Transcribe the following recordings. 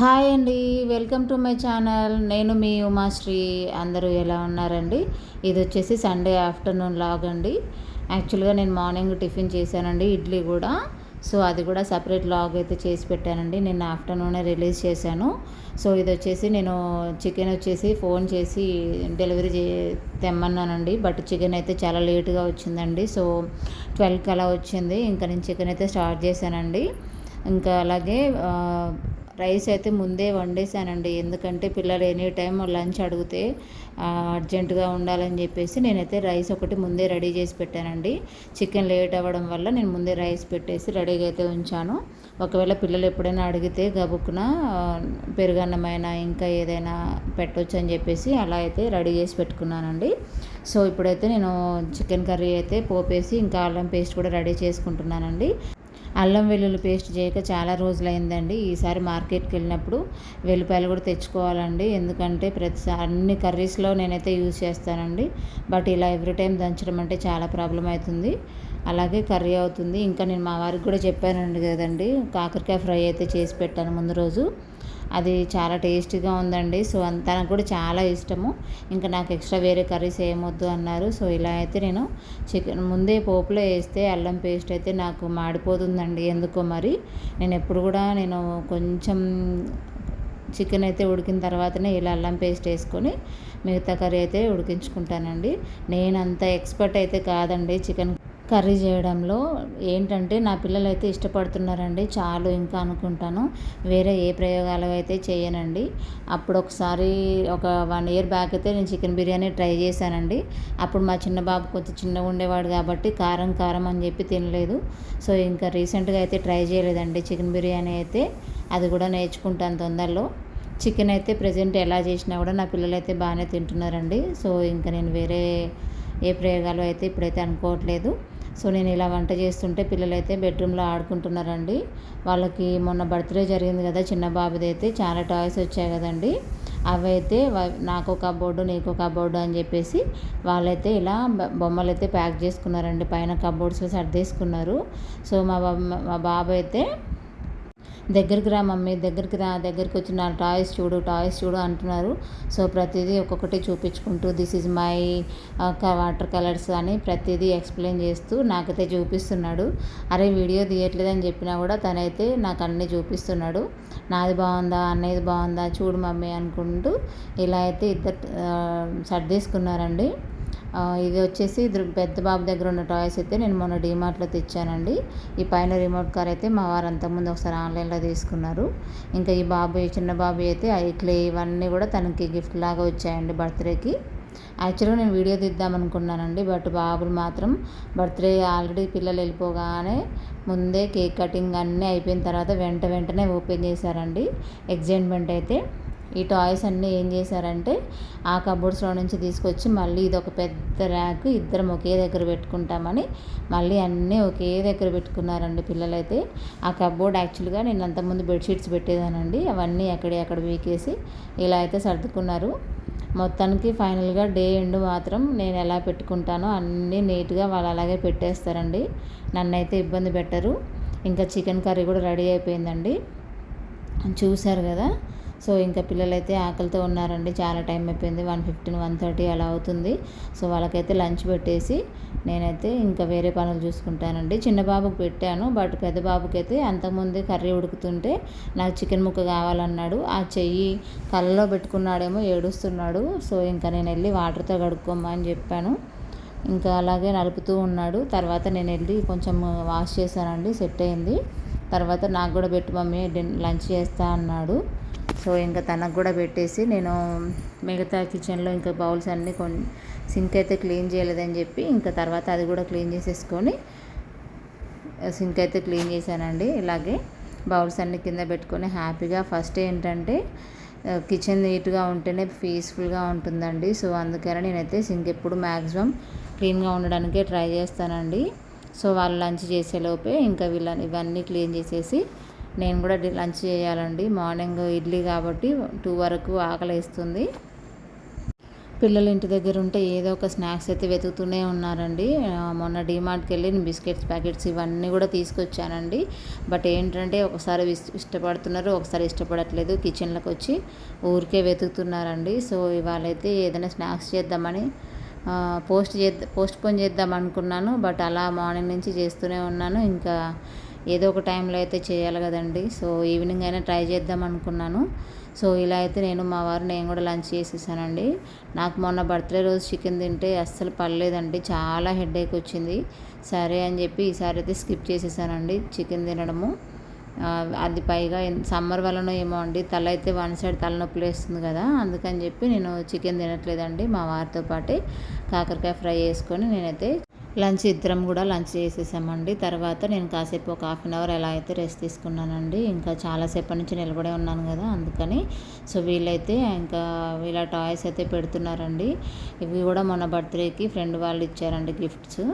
Hi అండి welcome to my channel. నేను మీ ఉమాశ్రీ. అందరూ ఎలా ఉన్నారండి? ఇది వచ్చేసి సండే ఆఫ్టర్నూన్ లాగ్ అండి. యాక్చువల్గా నేను మార్నింగ్ టిఫిన్ చేశానండి ఇడ్లీ కూడా. సో అది కూడా సపరేట్ లాగ్ అయితే చేసి పెట్టానండి. నిన్న ఆఫ్టర్నూనే రిలీజ్ చేశాను. సో ఇది వచ్చేసి నేను చికెన్ వచ్చేసి ఫోన్ చేసి డెలివరీ చే తెమ్మన్నానండి. బట్ చికెన్ అయితే చాలా లేట్గా వచ్చిందండి. సో ట్వెల్వ్కి అలా వచ్చింది. ఇంకా నేను చికెన్ అయితే స్టార్ట్ చేశానండి. ఇంకా అలాగే రైస్ అయితే ముందే వండేసానండి ఎందుకంటే పిల్లలు ఎనీ టైం లంచ్ అడిగితే అర్జెంటుగా ఉండాలని చెప్పేసి నేనైతే రైస్ ఒకటి ముందే రెడీ చేసి పెట్టానండి. చికెన్ లేట్ అవ్వడం వల్ల నేను ముందే రైస్ పెట్టేసి రెడీగా అయితే ఉంచాను. ఒకవేళ పిల్లలు ఎప్పుడైనా అడిగితే గబుక్కున పెరుగన్నమైనా ఇంకా ఏదైనా పెట్టొచ్చు అని చెప్పేసి అలా అయితే రెడీ చేసి పెట్టుకున్నానండి. సో ఇప్పుడైతే నేను చికెన్ కర్రీ అయితే పోపేసి ఇంకా అల్లం పేస్ట్ కూడా రెడీ చేసుకుంటున్నానండి. అల్లం వెల్లుల్లి పేస్ట్ చేయక చాలా రోజులైందండి. ఈసారి మార్కెట్కి వెళ్ళినప్పుడు వెల్లిపాయలు కూడా తెచ్చుకోవాలండి. ఎందుకంటే ప్రతిసారి అన్ని కర్రీస్లో నేనైతే యూజ్ చేస్తానండి. బట్ ఇలా ఎవ్రీ టైం దంచడం అంటే చాలా ప్రాబ్లం అవుతుంది. అలాగే కర్రీ అవుతుంది. ఇంకా నేను మా వారికి కూడా చెప్పానండి కదండి. కాకరకాయ ఫ్రై అయితే చేసి పెట్టాను ముందు రోజు. అది చాలా టేస్టీగా ఉందండి. సో తనకు కూడా చాలా ఇష్టము. ఇంకా నాకు ఎక్స్ట్రా వేరే కర్రీస్ ఏమొద్దు అన్నారు. సో ఇలా అయితే నేను చికెన్ ముందే పోపులో వేస్తే అల్లం పేస్ట్ అయితే నాకు మాడిపోతుందండి. ఎందుకో మరి? నేను ఎప్పుడు కూడా నేను కొంచెం చికెన్ అయితే ఉడికిన తర్వాతనే ఇలా అల్లం పేస్ట్ వేసుకొని మిగతా కర్రీ అయితే ఉడికించుకుంటానండి. నేను అంత ఎక్స్పర్ట్ అయితే కాదండి చికెన్ కర్రీ చేయడంలో ఏంటంటే నా పిల్లలు అయితే ఇష్టపడుతున్నారండి. చాలు ఇంకా అనుకుంటాను. వేరే ఏ ప్రయోగాలు అయితే చేయనండి. అప్పుడు ఒకసారి ఒక వన్ ఇయర్ బ్యాక్ అయితే నేను చికెన్ బిర్యానీ ట్రై చేశానండి. అప్పుడు మా చిన్న బాబు కొంచెం చిన్నగా ఉండేవాడు కాబట్టి కారం కారం అని చెప్పి తినలేదు. సో ఇంకా రీసెంట్గా అయితే ట్రై చేయలేదండి చికెన్ బిర్యానీ అయితే. అది కూడా నేర్చుకుంటాను తొందరలో. చికెన్ అయితే ప్రజెంట్ ఎలా చేసినా కూడా నా పిల్లలు అయితే బాగానే తింటున్నారండి. సో ఇంకా నేను వేరే ఏ ప్రయోగాలు అయితే ఇప్పుడైతే అనుకోవట్లేదు. సో నేను ఇలా వంట చేస్తుంటే పిల్లలైతే బెడ్రూమ్లో ఆడుకుంటున్నారండి. వాళ్ళకి మొన్న బర్త్డే జరిగింది కదా చిన్న బాబుది అయితే చాలా టాయ్స్ వచ్చాయి కదండి. అవి అయితే నాకు బోర్డు నీకు కబోర్డు అని చెప్పేసి వాళ్ళైతే ఇలా బొమ్మలు అయితే ప్యాక్ చేసుకున్నారండి. పైన కబోర్డ్స్లో సర్దేసుకున్నారు. సో మా మా బాబు అయితే దగ్గరికి రా మమ్మీ దగ్గరికి రా దగ్గరికి వచ్చి నా టాయ్స్ చూడు టాయ్స్ చూడు అంటున్నారు. సో ప్రతిదీ ఒక్కొక్కటి చూపించుకుంటూ this is my water colours అని ప్రతిదీ ఎక్స్ప్లెయిన్ చేస్తూ నాకైతే చూపిస్తున్నాడు. అరే వీడియో తీయట్లేదని చెప్పినా కూడా తనైతే నాకు అన్నీ చూపిస్తున్నాడు. నాది బాగుందా అన్నది బాగుందా చూడు మమ్మీ అనుకుంటూ ఇలా అయితే ఇద్దరు uh, సర్దేసుకున్నారండి. ఇది వచ్చేసి పెద్ద బాబు దగ్గర ఉన్న టాయ్స్ అయితే నేను మొన్న డీమార్ట్లో తెచ్చానండి. ఈ పైన రిమోట్ కార్ అయితే మా వారు అంతకుముందు ఒకసారి ఆన్లైన్లో తీసుకున్నారు. ఇంకా ఈ బాబు చిన్న బాబు అయితే ఐక్లే ఇవన్నీ కూడా తనకి గిఫ్ట్ లాగా వచ్చాయండి బర్త్డేకి. యాక్చువల్గా నేను వీడియో తీద్దాం అనుకున్నానండి బట్ బాబులు మాత్రం బర్త్డే ఆల్రెడీ పిల్లలు వెళ్ళిపోగానే ముందే కేక్ కటింగ్ అన్నీ అయిపోయిన తర్వాత వెంట వెంటనే ఓపెన్ చేశారండి. ఎగ్జైట్మెంట్ అయితే ఈ టాయ్స్ అన్నీ ఏం చేశారంటే ఆ కబోర్డ్స్లో నుంచి తీసుకొచ్చి మళ్ళీ ఇది ఒక పెద్ద ర్యాక్ ఇద్దరం ఒకే దగ్గర పెట్టుకుంటామని మళ్ళీ అన్నీ ఒకే దగ్గర పెట్టుకున్నారండి పిల్లలైతే. ఆ కబోర్డ్ యాక్చువల్గా నేను అంతకుముందు బెడ్షీట్స్ పెట్టేదానండి అవన్నీ ఎక్కడి అక్కడ వీకేసి ఇలా అయితే సర్దుకున్నారు. మొత్తానికి ఫైనల్గా డే ఎండ్ మాత్రం నేను ఎలా పెట్టుకుంటానో అన్నీ నీట్గా వాళ్ళు అలాగే పెట్టేస్తారండి. నన్ను అయితే ఇబ్బంది పెట్టరు. ఇంకా చికెన్ కర్రీ కూడా రెడీ అయిపోయిందండి. చూశారు కదా? సో ఇంకా పిల్లలైతే ఆకలితో ఉన్నారండి. చాలా టైం అయిపోయింది. వన్ ఫిఫ్టీన్ వన్ థర్టీ అలా అవుతుంది. సో వాళ్ళకైతే లంచ్ పెట్టేసి నేనైతే ఇంకా వేరే పనులు చూసుకుంటానండి. చిన్న బాబుకి పెట్టాను. బట్ పెద్ద బాబుకి అయితే అంతకుముందే కర్రీ ఉడుకుతుంటే నాకు చికెన్ ముక్క కావాలన్నాడు. ఆ చెయ్యి కళ్ళలో పెట్టుకున్నాడేమో ఏడుస్తున్నాడు. సో ఇంకా నేను వెళ్ళి వాటర్తో కడుక్కోమని చెప్పాను. ఇంకా అలాగే నలుపుతూ ఉన్నాడు. తర్వాత నేను వెళ్ళి కొంచెం వాష్ చేశానండి. సెట్ అయింది. తర్వాత నాకు కూడా పెట్టు మమ్మీ లంచ్ చేస్తా అన్నాడు. సో ఇంకా తనకు కూడా పెట్టేసి నేను మిగతా కిచెన్లో ఇంకా బౌల్స్ అన్నీ కొన్ని సింక్ అయితే క్లీన్ చేయలేదని చెప్పి ఇంకా తర్వాత అది కూడా క్లీన్ చేసేసుకొని సింక్ అయితే క్లీన్ చేశానండి. ఇలాగే బౌల్స్ అన్ని కింద పెట్టుకొని హ్యాపీగా ఫస్ట్ ఏంటంటే కిచెన్ నీట్గా ఉంటేనే పీస్ఫుల్గా ఉంటుందండి. సో అందుకని నేనైతే సింక్ ఎప్పుడు మ్యాక్సిమం క్లీన్గా ఉండడానికే ట్రై చేస్తానండి. సో వాళ్ళు లంచ్ చేసేలోపే ఇంకా వీళ్ళ ఇవన్నీ క్లీన్ చేసేసి నేను కూడా లంచ్ చేయాలండి. మార్నింగ్ ఇడ్లీ కాబట్టి టూ వరకు ఆకలి వేస్తుంది. పిల్లలు ఇంటి దగ్గర ఉంటే ఏదో ఒక స్నాక్స్ అయితే వెతుకుతూనే ఉన్నారండి. మొన్న డిమార్ట్కి వెళ్ళి బిస్కెట్స్ ప్యాకెట్స్ ఇవన్నీ కూడా తీసుకొచ్చానండి. బట్ ఏంటంటే ఒకసారి ఇష్టపడుతున్నారు ఒకసారి ఇష్టపడట్లేదు. కిచెన్లోకి వచ్చి ఊరికే వెతుకుతున్నారండి. సో ఇవాళైతే ఏదైనా స్నాక్స్ చేద్దామని పోస్ట్ చేద్దా పోస్ట్ పోన్ చేద్దాం అనుకున్నాను బట్ అలా మార్నింగ్ నుంచి చేస్తూనే ఉన్నాను. ఇంకా ఏదో ఒక టైంలో అయితే చేయాలి కదండి. సో ఈవినింగ్ అయినా ట్రై చేద్దాం అనుకున్నాను. సో ఇలా అయితే నేను మా వారు నేను కూడా లంచ్ చేసేసానండి. నాకు మొన్న బర్త్డే రోజు చికెన్ తింటే అస్సలు పర్లేదండి. చాలా హెడేక్ వచ్చింది. సరే అని చెప్పి ఈసారి అయితే స్కిప్ చేసేసానండి చికెన్ తినడము. అది పైగా సమ్మర్ వలన ఏమో అండి తల అయితే వన్ సైడ్ తలనొప్పి వేస్తుంది కదా అందుకని చెప్పి నేను చికెన్ తినట్లేదండి మా వారితో పాటే కాకరకాయ ఫ్రై చేసుకొని నేనైతే లంచ్ ఇద్దరం కూడా లంచ్ చేసేసామండి. తర్వాత నేను కాసేపు ఒక హాఫ్ అన్ అవర్ ఎలా అయితే రెస్ట్ తీసుకున్నానండి. ఇంకా చాలాసేపటి నుంచి నిలబడే ఉన్నాను కదా అందుకని. సో వీళ్ళైతే ఇంకా వీళ్ళ టాయ్స్ అయితే పెడుతున్నారండి. ఇవి కూడా మొన్న బర్త్డేకి ఫ్రెండ్ వాళ్ళు ఇచ్చారండి గిఫ్ట్స్.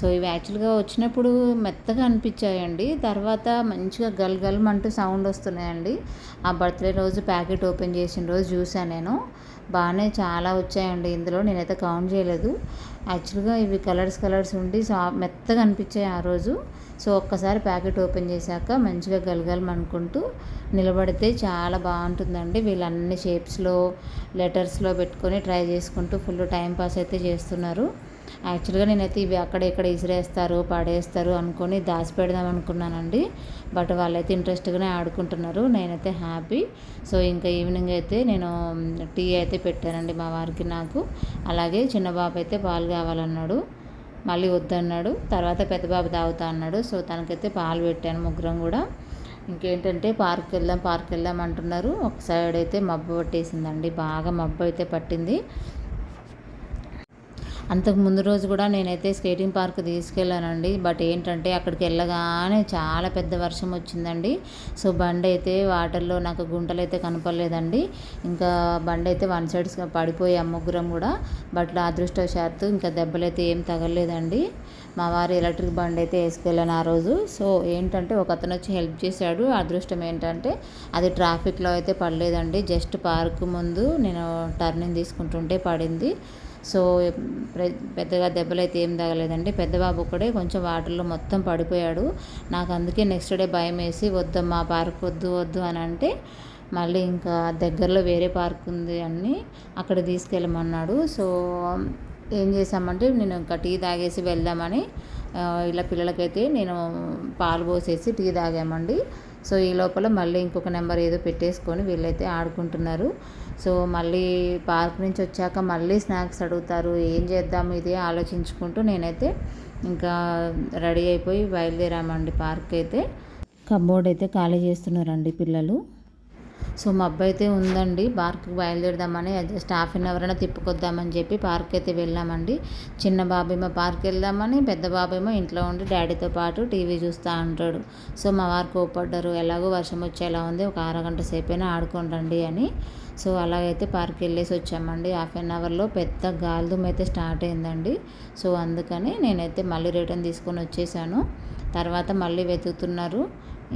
సో ఇవి యాక్చువల్గా వచ్చినప్పుడు మెత్తగా అనిపించాయండి. తర్వాత మంచిగా గల్ గల్మ్ అంటూ సౌండ్ వస్తున్నాయండి. ఆ బర్త్డే రోజు ప్యాకెట్ ఓపెన్ చేసిన రోజు చూసాను నేను. బాగానే చాలా వచ్చాయండి. ఇందులో నేనైతే కౌంట్ చేయలేదు. యాక్చువల్గా ఇవి కలర్స్ కలర్స్ ఉండి సా మెత్తగా అనిపించాయి ఆ రోజు. సో ఒక్కసారి ప్యాకెట్ ఓపెన్ చేశాక మంచిగా గలగలం అనుకుంటూ నిలబడితే చాలా బాగుంటుందండి. వీళ్ళు అన్ని షేప్స్లో లెటర్స్లో పెట్టుకొని ట్రై చేసుకుంటూ ఫుల్ టైం పాస్ అయితే చేస్తున్నారు. యాక్చువల్గా నేనైతే ఇవి అక్కడ ఇక్కడ ఇసిరేస్తారు పడేస్తారు అనుకొని దాచిపెడదాం అనుకున్నానండి. బట్ వాళ్ళైతే ఇంట్రెస్ట్గానే ఆడుకుంటున్నారు. నేనైతే హ్యాపీ. సో ఇంకా ఈవినింగ్ అయితే నేను టీ అయితే పెట్టానండి మా వారికి నాకు. అలాగే చిన్న బాబు అయితే పాలు కావాలన్నాడు. మళ్ళీ వద్దన్నాడు. తర్వాత పెద్ద బాబు తాగుతా అన్నాడు. సో తనకైతే పాలు పెట్టాను ముగ్గురం కూడా. ఇంకేంటంటే పార్క్ వెళ్దాం పార్క్ వెళ్దాం అంటున్నారు. ఒక సైడ్ అయితే మబ్బు పట్టేసిందండి. బాగా మబ్బు అయితే పట్టింది. అంతకు ముందు రోజు కూడా నేనైతే స్కేటింగ్ పార్క్ తీసుకెళ్ళానండి. బట్ ఏంటంటే అక్కడికి వెళ్ళగానే చాలా పెద్ద వర్షం వచ్చిందండి. సో బండి అయితే వాటర్లో నాకు గుంటలు అయితే కనపడలేదండి. ఇంకా బండి అయితే వన్ సైడ్స్ పడిపోయాం ముగ్గురం కూడా. బట్ అదృష్టవశాత్తు ఇంకా దెబ్బలైతే ఏం తగలేదండి మా వారి ఎలక్ట్రిక్ బండి అయితే వేసుకెళ్ళాను ఆ రోజు. సో ఏంటంటే ఒక అతను వచ్చి హెల్ప్ చేశాడు. అదృష్టం ఏంటంటే అది ట్రాఫిక్లో అయితే పడలేదండి. జస్ట్ పార్క్ ముందు నేను టర్నింగ్ తీసుకుంటుంటే పడింది. సో పెద్దగా దెబ్బలు అయితే ఏం తగలేదండి. పెద్ద బాబు కొంచెం వాటర్లో మొత్తం పడిపోయాడు. నాకు అందుకే నెక్స్ట్ డే భయం వేసి వద్దమ్మా పార్క్ వద్దు వద్దు అని అంటే మళ్ళీ ఇంకా దగ్గరలో వేరే పార్క్ ఉంది అని అక్కడ తీసుకెళ్ళమన్నాడు. సో ఏం చేసామంటే నేను ఇంకా టీ తాగేసి వెళ్దామని ఇలా పిల్లలకైతే నేను పాలు పోసేసి టీ తాగామండి. సో ఈ లోపల మళ్ళీ ఇంకొక నెంబర్ ఏదో పెట్టేసుకొని వీళ్ళైతే ఆడుకుంటున్నారు. సో మళ్ళీ పార్క్ నుంచి వచ్చాక మళ్ళీ స్నాక్స్ అడుగుతారు ఏం చేద్దాం ఇది ఆలోచించుకుంటూ నేనైతే ఇంకా రెడీ అయిపోయి బయలుదేరామండి పార్క్ అయితే. కబోర్డ్ అయితే ఖాళీ చేస్తున్నారండి పిల్లలు. సో మా అబ్బాయి అయితే ఉందండి పార్క్కి బయలుదేరదామని జస్ట్ హాఫ్ అన్ అవర్ అయినా తిప్పుకొద్దామని చెప్పి పార్క్ అయితే వెళ్ళామండి. చిన్న బాబేమో పార్క్ వెళ్దామని పెద్ద బాబేమో ఇంట్లో ఉండి డాడీతో పాటు టీవీ చూస్తూ ఉంటాడు సో మా వారు కోపడ్డారు ఎలాగో వర్షం వచ్చేలా ఉంది ఒక అరగంట సేపైనా ఆడుకోండి అని. సో అలాగైతే పార్క్ వెళ్ళేసి వచ్చామండి. హాఫ్ అన్ అవర్లో పెద్ద గాలిదుమ్ అయితే స్టార్ట్ అయిందండి. సో అందుకని నేనైతే మళ్ళీ రిటర్న్ తీసుకొని వచ్చేసాను. తర్వాత మళ్ళీ వెతుకుతున్నారు.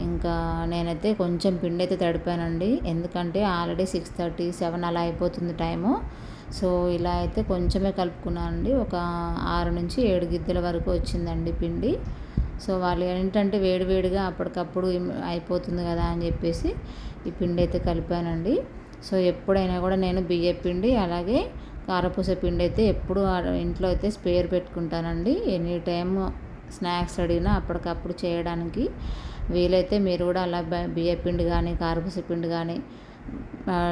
ఇంకా నేనైతే కొంచెం పిండి అయితే తడిపానండి. ఎందుకంటే ఆల్రెడీ సిక్స్ థర్టీ సెవెన్ అలా అయిపోతుంది టైము. సో ఇలా అయితే కొంచెమే కలుపుకున్నానండి ఒక ఆరు నుంచి ఏడు గిద్దెల వరకు వచ్చిందండి పిండి. సో వాళ్ళు ఏంటంటే వేడివేడిగా అప్పటికప్పుడు అయిపోతుంది కదా అని చెప్పేసి ఈ పిండి అయితే కలిపానండి. సో ఎప్పుడైనా కూడా నేను బియ్య పిండి అలాగే కారపూస పిండి అయితే ఎప్పుడు ఇంట్లో అయితే స్పేర్ పెట్టుకుంటానండి. ఎనీ టైము స్నాక్స్ అడిగినా అప్పటికప్పుడు చేయడానికి వీలైతే మీరు కూడా అలా బియ్య పిండి కానీ కారపూస పిండి కానీ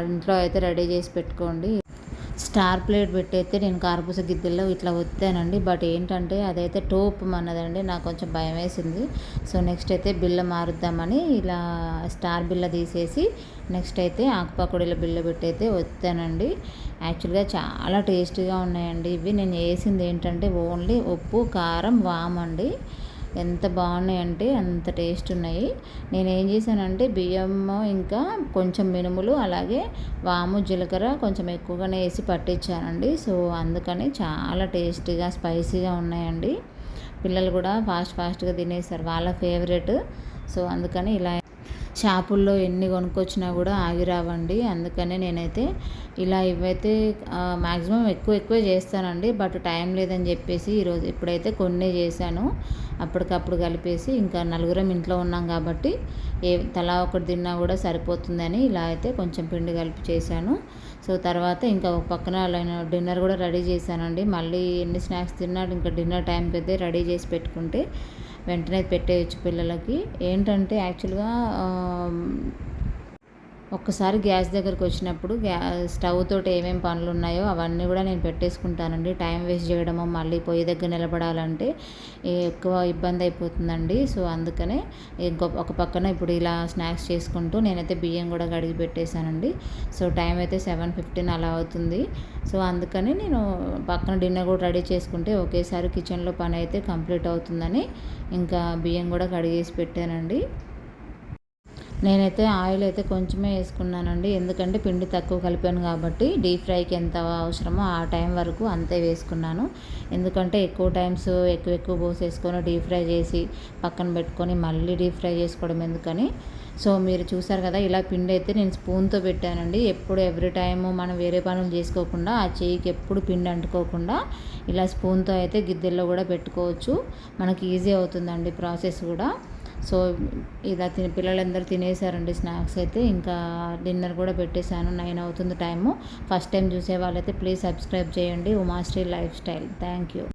ఇంట్లో అయితే రెడీ చేసి పెట్టుకోండి. స్టార్ ప్లేట్ పెట్టి నేను కారపూస గిద్దెల్లో ఇట్లా వత్తానండి బట్ ఏంటంటే అదైతే టోప్ అన్నదండి నాకు కొంచెం భయం వేసింది. సో నెక్స్ట్ అయితే బిల్ల మారుద్దామని ఇలా స్టార్ బిల్ల తీసేసి నెక్స్ట్ అయితే ఆకుపకుడిలో బిల్ల పెట్టి అయితే వత్తానండి యాక్చువల్గా చాలా టేస్టీగా ఉన్నాయండి. ఇవి నేను వేసింది ఏంటంటే ఓన్లీ ఉప్పు కారం వామండి. ఎంత బాగున్నాయంటే అంత టేస్ట్ ఉన్నాయి. నేను ఏం చేశానంటే బియ్యం ఇంకా కొంచెం మినుములు అలాగే వాము జీలకర్ర కొంచెం ఎక్కువగానే వేసి పట్టించానండి. సో అందుకని చాలా టేస్టీగా స్పైసీగా ఉన్నాయండి. పిల్లలు కూడా ఫాస్ట్ ఫాస్ట్గా తినేసారు వాళ్ళ ఫేవరెట్. సో అందుకని ఇలా షాపుల్లో ఎన్ని కొనుక్కొచ్చినా కూడా ఆగిరావండి అందుకనే నేనైతే ఇలా ఇవైతే మ్యాక్సిమం ఎక్కువ ఎక్కువ చేస్తానండి. బట్ టైం లేదని చెప్పేసి ఈరోజు ఇప్పుడైతే కొన్ని చేశాను. అప్పటికప్పుడు కలిపేసి ఇంకా నలుగురం ఇంట్లో ఉన్నాం కాబట్టి ఏ తలా ఒకటి తిన్నా కూడా సరిపోతుందని ఇలా అయితే కొంచెం పిండి కలిపి చేశాను. సో తర్వాత ఇంకా ఒక పక్కన డిన్నర్ కూడా రెడీ చేశానండి. మళ్ళీ ఎన్ని స్నాక్స్ తిన్నాడు ఇంకా డిన్నర్ టైంకి అయితే రెడీ చేసి పెట్టుకుంటే వెంటనే పెట్టేయచ్చు పిల్లలకి. ఏంటంటే యాక్చువల్గా ఒక్కసారి గ్యాస్ దగ్గరకు వచ్చినప్పుడు గ్యా స్టవ్ తోటి ఏమేమి పనులు ఉన్నాయో అవన్నీ కూడా నేను పెట్టేసుకుంటానండి. టైం వేస్ట్ చేయడము మళ్ళీ పొయ్యి దగ్గర నిలబడాలంటే ఎక్కువ ఇబ్బంది అయిపోతుందండి. సో అందుకనే ఒక పక్కన ఇప్పుడు ఇలా స్నాక్స్ చేసుకుంటూ నేనైతే బియ్యం కూడా కడిగి పెట్టేశానండి. సో టైం అయితే సెవెన్ ఫిఫ్టీన్ అలా అవుతుంది. సో అందుకని నేను పక్కన డిన్నర్ కూడా రెడీ చేసుకుంటే ఒకేసారి కిచెన్లో పని అయితే కంప్లీట్ అవుతుందని ఇంకా బియ్యం కూడా కడిగేసి పెట్టానండి. నేనైతే ఆయిల్ అయితే కొంచెమే వేసుకున్నానండి. ఎందుకంటే పిండి తక్కువ కలిపాను కాబట్టి డీప్ ఫ్రైకి ఎంత అవసరమో ఆ టైం వరకు అంతే వేసుకున్నాను. ఎందుకంటే ఎక్కువ టైమ్స్ ఎక్కువ ఎక్కువ పోసేసుకొని డీప్ ఫ్రై చేసి పక్కన పెట్టుకొని మళ్ళీ డీప్ ఫ్రై చేసుకోవడం ఎందుకని? సో మీరు చూసారు కదా ఇలా పిండి అయితే నేను స్పూన్తో పెట్టానండి. ఎప్పుడు ఎవ్రీ టైము మనం వేరే పనులు చేసుకోకుండా ఆ చేయికి ఎప్పుడు పిండి అంటుకోకుండా ఇలా స్పూన్తో అయితే గిద్దెల్లో కూడా పెట్టుకోవచ్చు. మనకి ఈజీ అవుతుందండి ప్రాసెస్ కూడా. సో ఇలా తిని పిల్లలందరూ తినేసారండి స్నాక్స్ అయితే. ఇంకా డిన్నర్ కూడా పెట్టేశాను. నైన్ అవుతుంది టైము. ఫస్ట్ టైం చూసే వాళ్ళైతే ప్లీజ్ సబ్స్క్రైబ్ చేయండి. Umashri life style. Thank you.